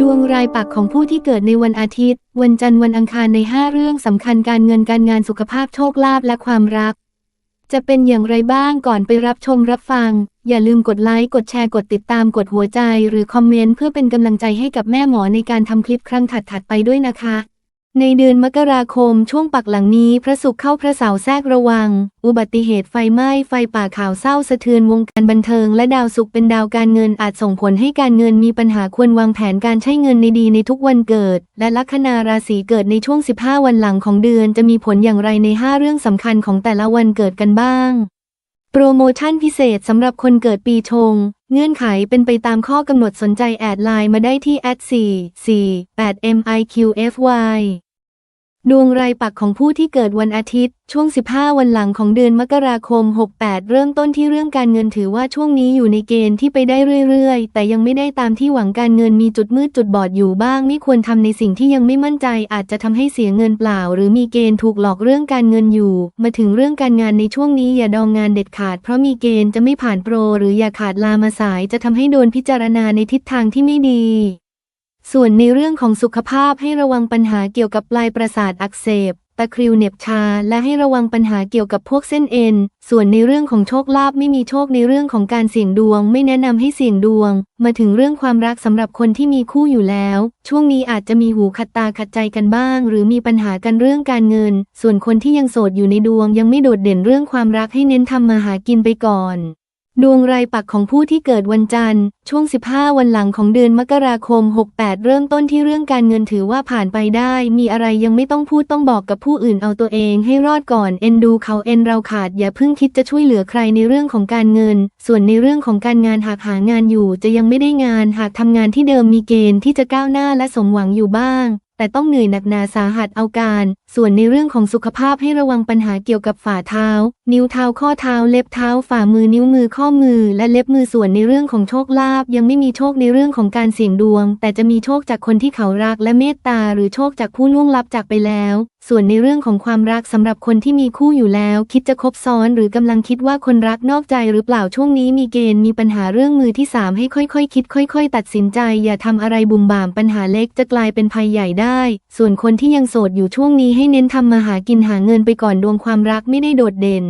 ดวงรายปักของผู้ที่เกิดในวันอาทิตย์ วันจันทร์วันอังคารใน 5 เรื่องสำคัญการเงินการงานสุขภาพโชคลาภและความรัก จะเป็นอย่างไรบ้างก่อนไปรับชมรับฟัง อย่าลืมกดไลค์กดแชร์กดติดตามกดหัวใจ หรือคอมเมนต์เพื่อเป็นกำลังใจให้กับแม่หมอในการทำคลิปครั้งถัดๆไปด้วยนะคะ ในเดือนมกราคมช่วงปักหลังนี้พระศุกร์เข้าพระเสาแทรกระวัง อุบัติเหตุไฟไหม้ไฟป่าข่าวเศร้าสะเทือนวงการบันเทิง และดาวศุกร์เป็นดาวการเงินอาจส่งผลให้การเงินมีปัญหาควรวางแผนการใช้เงินในดีในทุกวันเกิด และลัคนาราศีเกิดในช่วง 15 วันหลังของเดือนจะมีผลอย่างไรใน 5 เรื่องสำคัญของแต่ละวันเกิดกันบ้าง โปรโมชั่นพิเศษสำหรับคนเกิดปีชง เงื่อนไขเป็นไปตามข้อกำหนดสนใจแอดไลน์มาได้ที่ @4 4 8 miqfy ดวงรายปักของผู้ที่เกิดวันอาทิตย์ ช่วง 15 วันหลังของเดือนมกราคม 68 เริ่มต้นที่เรื่องการเงินถือว่าช่วงนี้อยู่ในเกณฑ์ที่ไปได้เรื่อยๆ แต่ยังไม่ได้ตามที่หวังการเงินมีจุดมืดจุดบอดอยู่บ้าง ไม่ควรทำในสิ่งที่ยังไม่มั่นใจ อาจจะทำให้เสียเงินเปล่า หรือมีเกณฑ์ถูกหลอกเรื่องการเงินอยู่ มาถึงเรื่องการงานในช่วงนี้อย่าดองงานเด็ดขาด เพราะมีเกณฑ์จะไม่ผ่านโปร หรืออย่าขาดลามาสายจะทำให้โดนพิจารณาในทิศทางที่ไม่ดี ส่วนในเรื่องของสุขภาพให้ระวังปัญหาเกี่ยวกับปลายประสาทอักเสบ ตะคริวเหน็บชา และให้ระวังปัญหาเกี่ยวกับพวกเส้นเอ็น ส่วนในเรื่องของโชคลาภไม่มีโชคในเรื่องของการเสี่ยงดวง ไม่แนะนำให้เสี่ยงดวง มาถึงเรื่องความรักสำหรับคนที่มีคู่อยู่แล้ว ช่วงนี้อาจจะมีหูขัดตาขัดใจกันบ้าง หรือมีปัญหากันเรื่องการเงิน ส่วนคนที่ยังโสดอยู่ในดวงยังไม่โดดเด่นเรื่องความรักให้เน้นทำมาหากินไปก่อน ดวงรายปักของผู้ที่เกิดวันจันทร์ ช่วง 15 วันหลังของเดือนมกราคม 68 เริ่มต้นที่เรื่องการเงินถือว่าผ่านไปได้ มีอะไรยังไม่ต้องพูดต้องบอกกับผู้อื่นเอาตัวเองให้รอดก่อน เอ็นดูเขาเอ็นเราขาดอย่าเพิ่งคิดจะช่วยเหลือใครในเรื่องของการเงิน ส่วนในเรื่องของการงานหากหางานอยู่จะยังไม่ได้งาน หากทำงานที่เดิมมีเกณฑ์ที่จะก้าวหน้าและสมหวังอยู่บ้าง แต่ต้องเหนื่อยหนักหนาสาหัสเอาการ ส่วนในเรื่องของสุขภาพให้ระวังปัญหาเกี่ยวกับฝ่าเท้า นิ้วเท้าข้อเท้าเล็บเท้า ฝ่ามือนิ้วมือข้อมือ และเล็บมือส่วนในเรื่องของโชคลาภยังไม่มีโชคในเรื่องของการเสี่ยงดวง แต่จะมีโชคจากคนที่เขารักและเมตตาหรือโชคจากผู้ล่วงลับจากไปแล้วส่วนในเรื่องของความรักสำหรับคนที่มีคู่อยู่แล้ว คิดจะคบซ้อนหรือกำลังคิดว่าคนรักนอกใจหรือเปล่าช่วงนี้มีเกณฑ์มีปัญหาเรื่องมือที่สามให้ค่อยๆคิดค่อย ๆ ตัดสินใจ อย่าทำอะไรบุ่มบ่ามปัญหาเล็กจะกลายเป็นภัยใหญ่ได้ ส่วนคนที่ยังโสดอยู่ช่วงนี้ให้เน้นทำมาหากินหาเงินไปก่อนดวงความรักไม่ได้โดดเด่น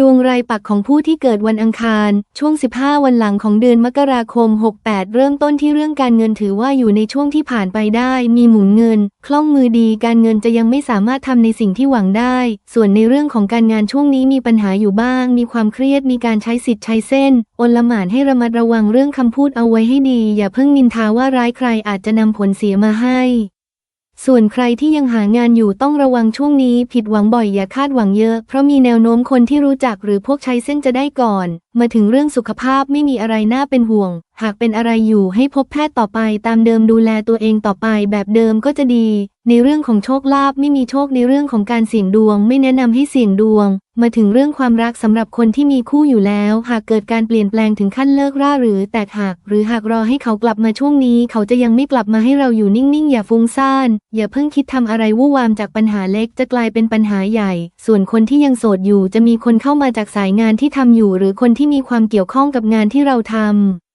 ดวงรายปักของผู้ที่เกิดวันอังคาร ช่วง 15 วันหลังของเดือนมกราคม 68 เริ่มต้นที่เรื่องการเงินถือว่าอยู่ในช่วงที่ผ่านไปได้ มีหมุนเงิน คล่องมือดี การเงินจะยังไม่สามารถทำในสิ่งที่หวังได้ ส่วนในเรื่องของการงานช่วงนี้มีปัญหาอยู่บ้าง มีความเครียด มีการใช้สิทธิ์ใช้เส้นอนละหมานให้ระมัดระวังเรื่องคำพูดเอาไว้ให้ดี อย่าเพิ่งนินทาว่าร้ายใครอาจจะนำผลเสียมาให้ ส่วนใครที่ยังหางานอยู่ต้องระวังช่วงนี้ผิดหวังบ่อยอย่าคาดหวังเยอะ เพราะมีแนวโน้มคนที่รู้จักหรือพวกใช้เส้นจะได้ก่อน มาถึงเรื่องสุขภาพไม่มีอะไรน่าเป็นห่วงหากเป็นอะไรอยู่ให้พบแพทย์ต่อไปตามเดิมดูแลตัวเองต่อไปแบบเดิมก็จะดี ในเรื่องของโชคลาภไม่มีโชคในเรื่องของการเสี่ยงดวง ไม่แนะนำให้เสี่ยงดวง มาถึงเรื่องความรักสำหรับคนที่มีคู่อยู่แล้ว หากเกิดการเปลี่ยนแปลงถึงขั้นเลิกราหรือแตกหัก หรือหากรอให้เขากลับมาช่วงนี้ เขาจะยังไม่กลับมาให้เราอยู่นิ่งๆ อย่าฟุ้งซ่านอย่าเพิ่งคิดทำอะไรวู่นวามจากปัญหาเล็กจะกลายเป็นปัญหาใหญ่ ส่วนคนที่ยังโสดอยู่จะมีคนเข้ามาจากสายงานที่ทำอยู่ หรือคนที่มีความเกี่ยวข้องกับงานที่เราทำ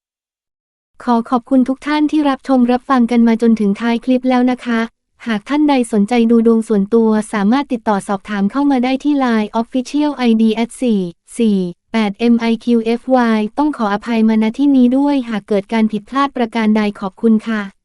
ขอขอบคุณทุกท่านที่รับชมรับฟังกันมาจนถึงท้ายคลิปแล้วนะคะ หากท่านใดสนใจดูดวงส่วนตัวสามารถติดต่อสอบถามเข้ามาได้ที่ Line Official ID at 4 4 8 miqfy ต้องขออภัยมาณที่นี้ด้วยหากเกิดการผิดพลาดประการใดขอบคุณค่ะ